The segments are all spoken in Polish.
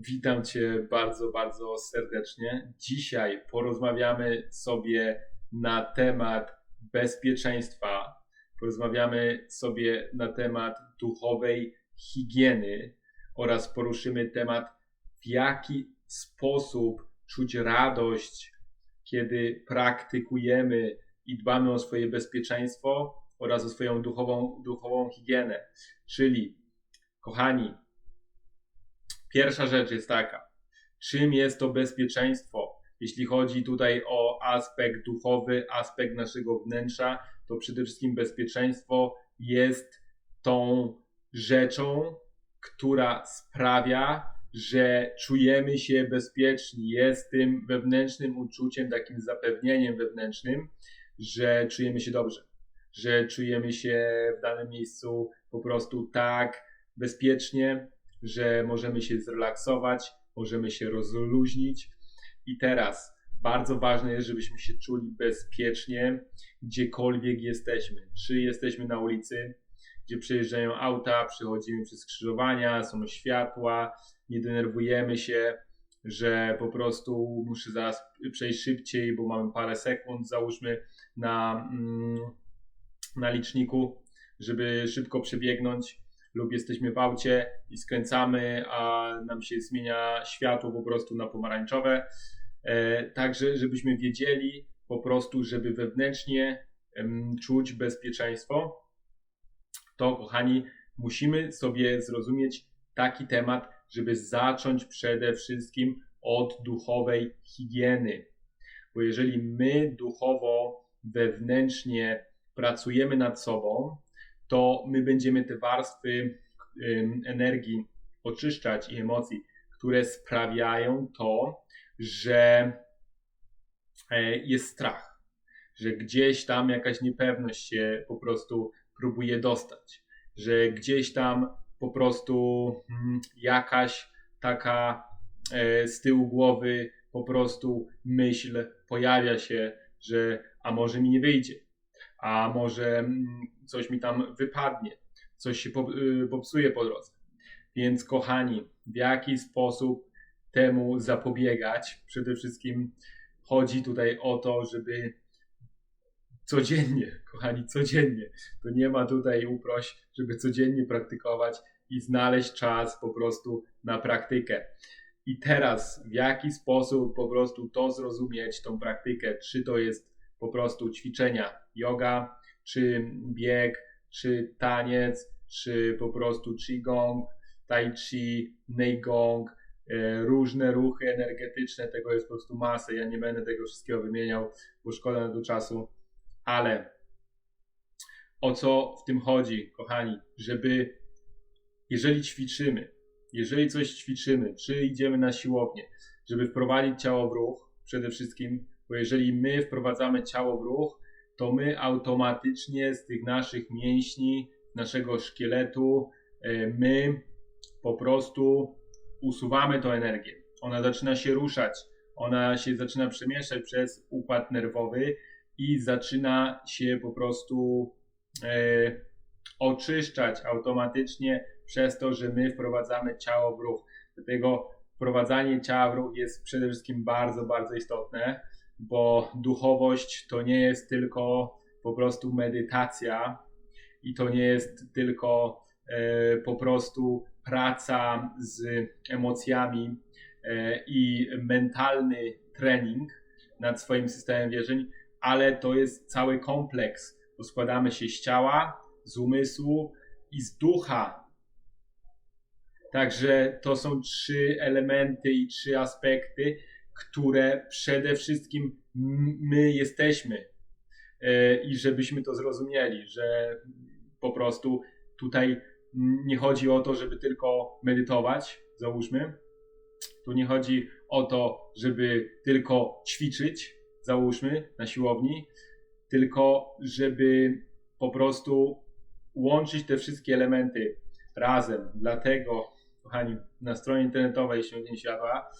Witam Cię bardzo, bardzo serdecznie. Dzisiaj porozmawiamy sobie na temat bezpieczeństwa, porozmawiamy sobie na temat duchowej higieny oraz poruszymy temat, w jaki sposób czuć radość, kiedy praktykujemy i dbamy o swoje bezpieczeństwo oraz o swoją duchową, duchową higienę. Czyli, kochani, Pierwsza rzecz jest taka, czym jest to bezpieczeństwo? Jeśli chodzi tutaj o aspekt duchowy, aspekt naszego wnętrza, to przede wszystkim bezpieczeństwo jest tą rzeczą, która sprawia, że czujemy się bezpieczni, jest tym wewnętrznym uczuciem, takim zapewnieniem wewnętrznym, że czujemy się dobrze, że czujemy się w danym miejscu po prostu tak bezpiecznie, że możemy się zrelaksować, możemy się rozluźnić. I teraz bardzo ważne jest, żebyśmy się czuli bezpiecznie, gdziekolwiek jesteśmy. Czy jesteśmy na ulicy, gdzie przejeżdżają auta, przechodzimy przez skrzyżowania, są światła, nie denerwujemy się, że po prostu muszę zaraz przejść szybciej, bo mamy parę sekund, załóżmy na, mm, na liczniku, żeby szybko przebiegnąć lub jesteśmy w aucie i skręcamy, a nam się zmienia światło po prostu na pomarańczowe. E, także, żebyśmy wiedzieli po prostu, żeby wewnętrznie czuć bezpieczeństwo, to kochani, musimy sobie zrozumieć taki temat, żeby zacząć przede wszystkim od duchowej higieny. Bo jeżeli my duchowo, wewnętrznie pracujemy nad sobą, to my będziemy te warstwy energii oczyszczać i emocji, które sprawiają to, że e, jest strach, że gdzieś tam jakaś niepewność się po prostu próbuje dostać, że gdzieś tam po prostu mm, jakaś taka e, z tyłu głowy po prostu myśl pojawia się, że a może mi nie wyjdzie, a może mm, coś mi tam wypadnie, coś się y, popsuje po drodze. Więc kochani, w jaki sposób temu zapobiegać? Przede wszystkim chodzi tutaj o to, żeby codziennie, kochani, codziennie, to nie ma tutaj uproś, żeby codziennie praktykować i znaleźć czas po prostu na praktykę. I teraz, w jaki sposób po prostu to zrozumieć, tą praktykę, czy to jest po prostu ćwiczenia yoga, czy bieg, czy taniec, czy po prostu qigong, tai chi, neigong, e, różne ruchy energetyczne, tego jest po prostu masę. Ja nie będę tego wszystkiego wymieniał, bo szkoda na to czasu, ale o co w tym chodzi, kochani, żeby jeżeli ćwiczymy, jeżeli coś ćwiczymy, czy idziemy na siłownię, żeby wprowadzić ciało w ruch, przede wszystkim, bo jeżeli my wprowadzamy ciało w ruch, to my automatycznie z tych naszych mięśni, naszego szkieletu, e, my po prostu usuwamy tą energię. Ona zaczyna się ruszać, ona się zaczyna przemieszczać przez układ nerwowy i zaczyna się po prostu e, oczyszczać automatycznie przez to, że my wprowadzamy ciało w ruch. Dlatego wprowadzanie ciała w ruch jest przede wszystkim bardzo, bardzo istotne bo duchowość to nie jest tylko po prostu medytacja i to nie jest tylko e, po prostu praca z emocjami e, i mentalny trening nad swoim systemem wierzeń, ale to jest cały kompleks, bo składamy się z ciała, z umysłu i z ducha. Także to są trzy elementy i trzy aspekty, które przede wszystkim my jesteśmy e, i żebyśmy to zrozumieli, że po prostu tutaj nie chodzi o to, żeby tylko medytować, załóżmy. Tu nie chodzi o to, żeby tylko ćwiczyć, załóżmy, na siłowni, tylko żeby po prostu łączyć te wszystkie elementy razem. Dlatego, kochani, na stronie internetowej Świątyni Światła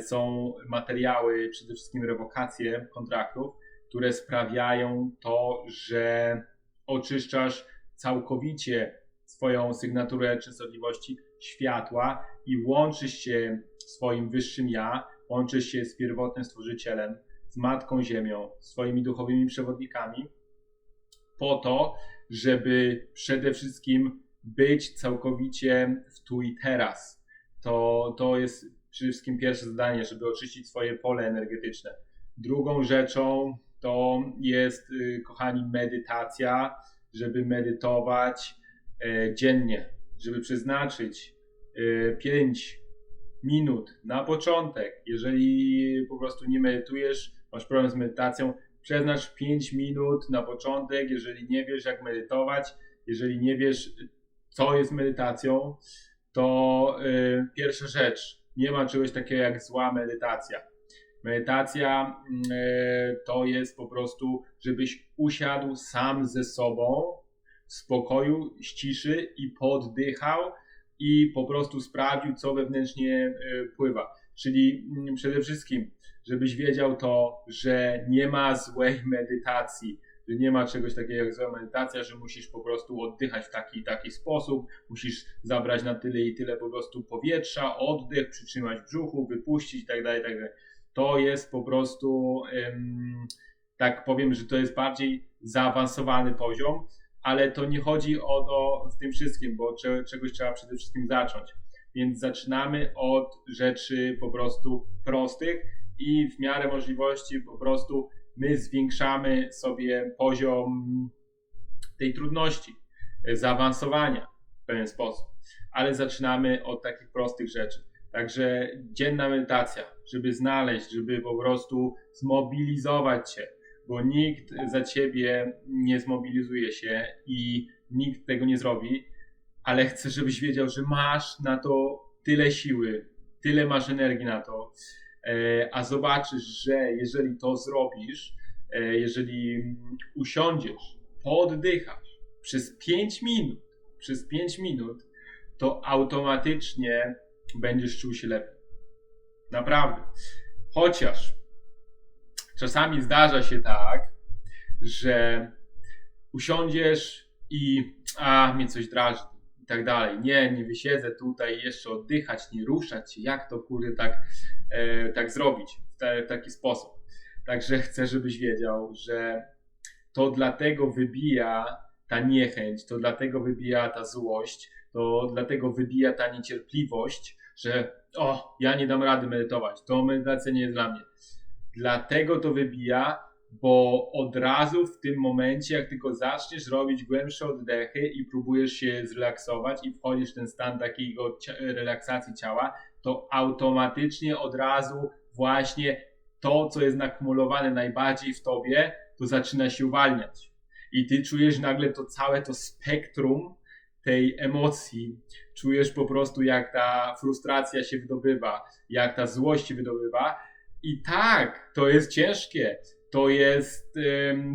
są materiały, przede wszystkim rewokacje kontraktów, które sprawiają to, że oczyszczasz całkowicie swoją sygnaturę częstotliwości światła i łączysz się swoim wyższym ja, łączysz się z pierwotnym stworzycielem, z Matką Ziemią, swoimi duchowymi przewodnikami, po to, żeby przede wszystkim być całkowicie w tu i teraz. To, to jest przede wszystkim pierwsze zadanie, żeby oczyścić swoje pole energetyczne. Drugą rzeczą to jest, y, kochani, medytacja, żeby medytować e, dziennie, żeby przeznaczyć 5 minut na początek. Jeżeli po prostu nie medytujesz, masz problem z medytacją, przeznacz 5 minut na początek. Jeżeli nie wiesz, jak medytować, jeżeli nie wiesz, co jest medytacją, to y, pierwsza rzecz, nie ma czegoś takiego jak zła medytacja. Medytacja y, to jest po prostu, żebyś usiadł sam ze sobą w spokoju, ciszy i poddychał i po prostu sprawdził, co wewnętrznie y, pływa. Czyli mm, przede wszystkim, żebyś wiedział to, że nie ma złej medytacji, nie ma czegoś takiego jak zła medytacja, że musisz po prostu oddychać w taki i taki sposób, musisz zabrać na tyle i tyle po prostu powietrza, oddech, przytrzymać brzuchu, wypuścić itd. tak itd. To jest po prostu, tak powiem, że to jest bardziej zaawansowany poziom, ale to nie chodzi o to w tym wszystkim, bo cze, czegoś trzeba przede wszystkim zacząć. Więc zaczynamy od rzeczy po prostu prostych i w miarę możliwości po prostu my zwiększamy sobie poziom tej trudności, zaawansowania w pewien sposób. Ale zaczynamy od takich prostych rzeczy. Także dzienna medytacja, żeby znaleźć, żeby po prostu zmobilizować się, bo nikt za ciebie nie zmobilizuje się i nikt tego nie zrobi, ale chcę, żebyś wiedział, że masz na to tyle siły, tyle masz energii na to, e, a zobaczysz, że jeżeli to zrobisz, e, jeżeli usiądziesz, poddychasz przez 5 minut, przez 5 minut, to automatycznie będziesz czuł się lepiej. Naprawdę. Chociaż czasami zdarza się tak, że usiądziesz i a, mnie coś drażni i tak dalej. Nie, nie wysiedzę tutaj jeszcze oddychać, nie ruszać się. Jak to kurde tak, e, tak zrobić w, te, w taki sposób? Także chcę, żebyś wiedział, że to dlatego wybija ta niechęć, to dlatego wybija ta złość, to dlatego wybija ta niecierpliwość, że o, ja nie dam rady medytować, to medytacja nie jest dla mnie. Dlatego to wybija, bo od razu w tym momencie, jak tylko zaczniesz robić głębsze oddechy i próbujesz się zrelaksować i wchodzisz w ten stan takiego relaksacji ciała, to automatycznie od razu właśnie to, co jest nakumulowane najbardziej w tobie, to zaczyna się uwalniać. I ty czujesz nagle to całe to spektrum tej emocji. Czujesz po prostu, jak ta frustracja się wydobywa, jak ta złość się wydobywa. I tak, to jest ciężkie. To jest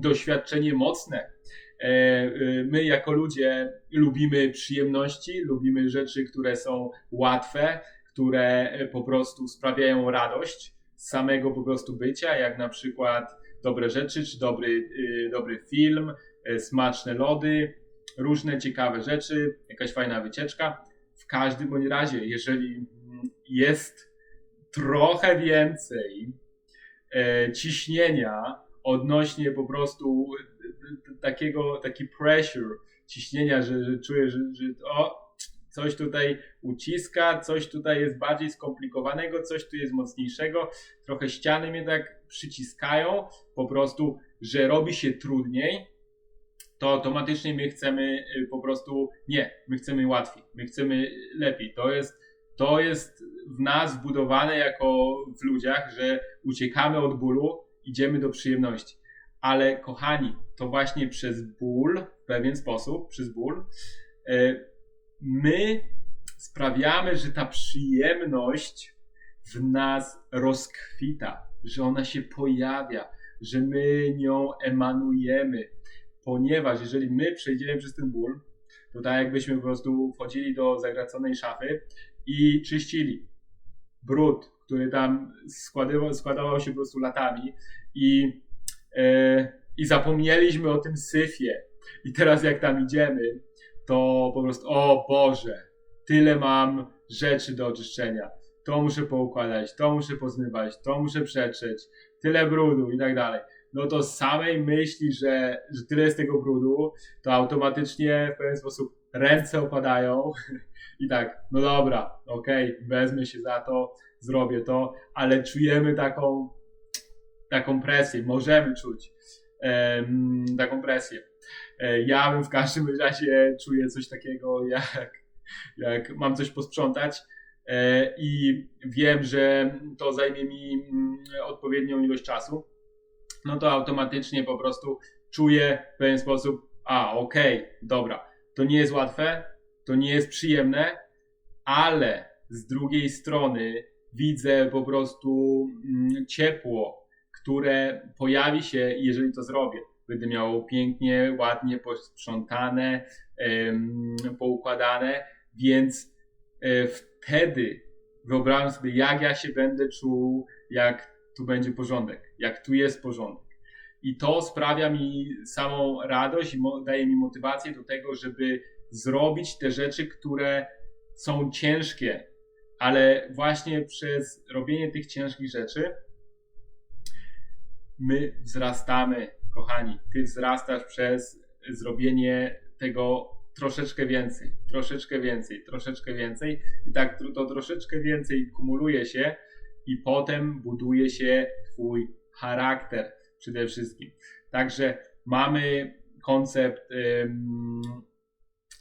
doświadczenie mocne. E, e, my, jako ludzie, lubimy przyjemności, lubimy rzeczy, które są łatwe, które po prostu sprawiają radość z samego po prostu bycia, jak na przykład dobre rzeczy, czy dobry, y, dobry film, smaczne lody, różne ciekawe rzeczy, jakaś fajna wycieczka. W każdym bądź razie, jeżeli jest trochę więcej e, ciśnienia odnośnie po prostu takiego, taki pressure, ciśnienia, że, że czuję, że, że o, coś tutaj uciska, coś tutaj jest bardziej skomplikowanego, coś tu jest mocniejszego, trochę ściany mnie tak przyciskają, po prostu, że robi się trudniej, to automatycznie my chcemy y, po prostu nie, my chcemy łatwiej, my chcemy lepiej. To jest, to jest w nas wbudowane jako w ludziach, że uciekamy od bólu, idziemy do przyjemności. Ale kochani, to właśnie przez ból, w pewien sposób, przez ból, y, my sprawiamy, że ta przyjemność w nas rozkwita, że ona się pojawia, że my nią emanujemy, ponieważ jeżeli my przejdziemy przez ten ból, to tak jakbyśmy po prostu wchodzili do zagraconej szafy i czyścili brud, który tam składował, składował się po prostu latami i, e, i zapomnieliśmy o tym syfie. I teraz jak tam idziemy, to po prostu, o Boże, tyle mam rzeczy do oczyszczenia, to muszę poukładać, to muszę pozmywać, to muszę przetrzeć, tyle brudu i tak dalej. No to z samej myśli, że, że tyle jest tego brudu, to automatycznie w pewien sposób ręce opadają. I tak, no dobra, okej, wezmę się za to, zrobię to, ale czujemy taką, taką presję, możemy czuć em, taką presję. E, Ja bym w każdym razie czuję coś takiego, jak, jak mam coś posprzątać. E, i wiem, że to zajmie mi mm, odpowiednią ilość czasu, no to automatycznie po prostu czuję w pewien sposób, a okej, dobra, to nie jest łatwe, to nie jest przyjemne, ale z drugiej strony widzę po prostu mm, ciepło, które pojawi się, jeżeli to zrobię. Będę miał pięknie, ładnie posprzątane, poukładane, więc e, wtedy wyobrażam sobie, jak ja się będę czuł, jak tu będzie porządek, jak tu jest porządek. I to sprawia mi samą radość i daje mi motywację do tego, żeby zrobić te rzeczy, które są ciężkie, ale właśnie przez robienie tych ciężkich rzeczy my wzrastamy, kochani. Ty wzrastasz przez zrobienie tego troszeczkę więcej, troszeczkę więcej, troszeczkę więcej. I tak to troszeczkę więcej kumuluje się i potem buduje się Twój charakter przede wszystkim. Także mamy koncept ym,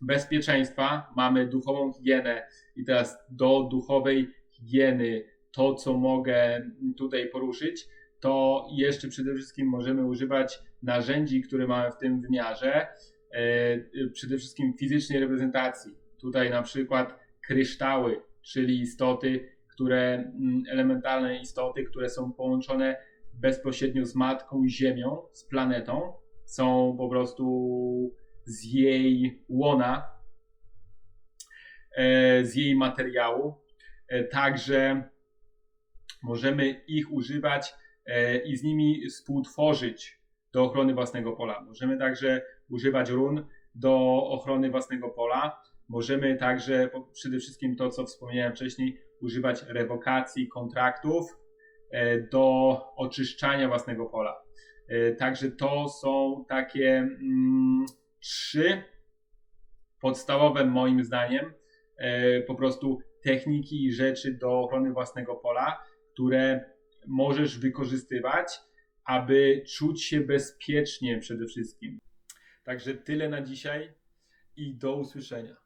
bezpieczeństwa, mamy duchową higienę i teraz do duchowej higieny to, co mogę tutaj poruszyć, to jeszcze przede wszystkim możemy używać narzędzi, które mamy w tym wymiarze, e, przede wszystkim fizycznej reprezentacji. Tutaj na przykład kryształy, czyli istoty, które, mm, elementalne istoty, które są połączone bezpośrednio z Matką Ziemią, z planetą, są po prostu z jej łona, e, z jej materiału. E, Także możemy ich używać e, i z nimi współtworzyć do ochrony własnego pola. Możemy także używać run do ochrony własnego pola. Możemy także przede wszystkim to, co wspomniałem wcześniej, używać rewokacji kontraktów e, do oczyszczania własnego pola. E, Także to są takie mm, trzy podstawowe moim zdaniem e, po prostu techniki i rzeczy do ochrony własnego pola, które możesz wykorzystywać, aby czuć się bezpiecznie przede wszystkim. Także tyle na dzisiaj i do usłyszenia.